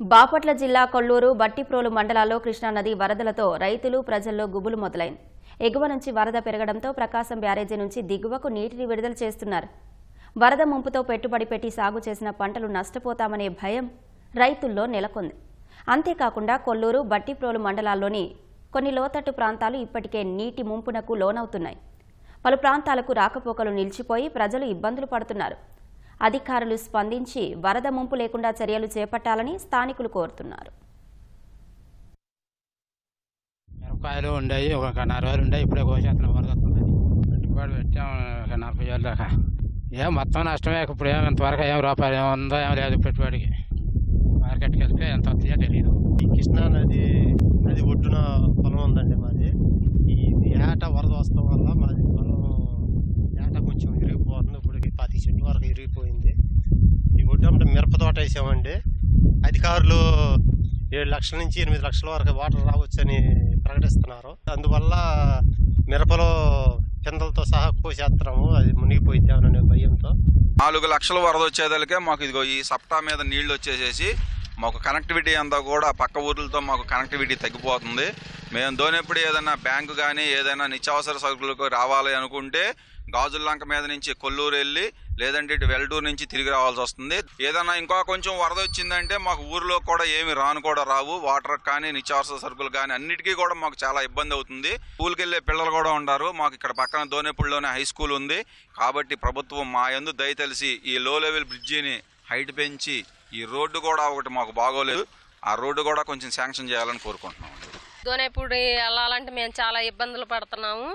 బాపట్ల జిల్లా కొల్లూరు బట్టిప్రోలు మండలాల్లో కృష్ణానది వరదలతో రైతులు ప్రజల్లో గుబులు మొదలైంది ఎగువ నుంచి వరద పెరగడంతో ప్రకాశం బ్యారేజీ నుంచి దిగువకు నీటిని విడుదల చేస్తున్నారు. వరద ముంపుతో పెట్టుబడి పెట్టి సాగు చేసిన పంటలు నష్టపోతామనే భయం రైతుల్లో నెలకొంది. అంతేకాకుండా కొల్లూరు బట్టిప్రోలు మండలాల్లోని కొన్ని లోతట్టు ప్రాంతాలు ఇప్పటికే నీటి ముంపునకు లోనవుతున్నాయి. పలు ప్రాంతాలకు రాకపోకలు నిలిచిపోయి ప్రజలు ఇబ్బందులు పడుతున్నారు. అధికారులు స్పందించి వరద ముంపు లేకుండా చర్యలు చేపట్టాలని స్థానికులు కోరుతున్నారు. మిరపకాయలు ఉండేవి ఒక నలభై వేలు ఉండేవి ఇప్పుడే కోసేస్తున్నాం వరద వస్తుంది. పెట్టుబడి పెట్టాం ఒక నలభై వేలు దాకా. ఏం మొత్తం నష్టమే ఇప్పుడు ఏం ఇంతవరకు ఏం రూపాయలు ఏం ఉందో ఏం లేదు పెట్టుబడికి. మార్కెట్కి వెళ్తే ఎంత వస్తాయో తెలియదు ఈ కృష్ణా నది నది ఒడ్డున పొలం ఉందండి మాది ఈ ఏట వరద వస్తాం వల్ల మాది పొలం ఏట కొంచెం ఇరిగిపోతుంది ఇప్పుడు పది చెట్ల వరకు ఇరిగిపోయింది ఈ ఒడ్డు మిరప వేసామండి అధికారులు ఏడు లక్షల నుంచి ఎనిమిది లక్షల వరకు వాటర్ రావచ్చని ప్రకటిస్తున్నారు. అందువల్ల మిరపలో కిందలతో సహా కోసేస్తున్నాము. అది మునిగిపోయిద్దామనే భయంతో. నాలుగు లక్షల వరద వచ్చేదలకే మాకు ఇదిగో ఈ సప్తా మీద నీళ్ళు వచ్చేసేసి మాకు కనెక్టివిటీ అంతా కూడా పక్క ఊర్లతో మాకు కనెక్టివిటీ తగ్గిపోతుంది. మేము దోనెప్పుడు ఏదైనా బ్యాంకు కానీ ఏదైనా నిత్యావసర సరుకులకు రావాలి అనుకుంటే గాజుల్లంక మీద నుంచి కొల్లూరు వెళ్ళి లేదంటే ఇటు వెల్డూరు నుంచి తిరిగి రావాల్సి వస్తుంది. ఏదైనా ఇంకా కొంచెం వరద వచ్చిందంటే మాకు ఊర్లో కూడా ఏమి రాను కూడా రావు. వాటర్ కానీ నిత్యావసర సరుకులు కానీ అన్నిటికీ కూడా మాకు చాలా ఇబ్బంది అవుతుంది. స్కూల్కి వెళ్ళే పిల్లలు కూడా ఉన్నారు మాకు ఇక్కడ పక్కన దోనేపూడిలోనే హై స్కూల్ ఉంది. కాబట్టి ప్రభుత్వం మా యందు దయ తెలిసి ఈ లో లెవెల్ బ్రిడ్జిని హైట్ పెంచి ఈ రోడ్డు కూడా ఒకటి మాకు బాగోలేదు. ఆ రోడ్డు కూడా కొంచెం శాంక్షన్ చేయాలని కోరుకుంటున్నాం దోనేపూడి వెళ్ళాలంటే మేము చాలా ఇబ్బందులు పడుతున్నాము.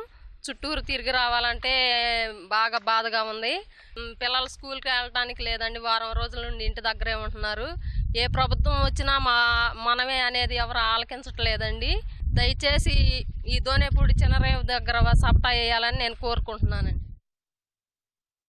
చుట్టూరు తిరిగి రావాలంటే బాగా బాధగా ఉంది. పిల్లలు స్కూల్కి వెళ్ళటానికి లేదండి. వారం రోజుల నుండి ఇంటి దగ్గరే ఉంటున్నారు. ఏ ప్రభుత్వం వచ్చినా మా మనమే అనేది ఎవరు ఆలకించట్లేదండి. దయచేసి ఈ దోనేపూడి చిన్నరేవు దగ్గర సపటా వేయాలని నేను కోరుకుంటున్నానండి.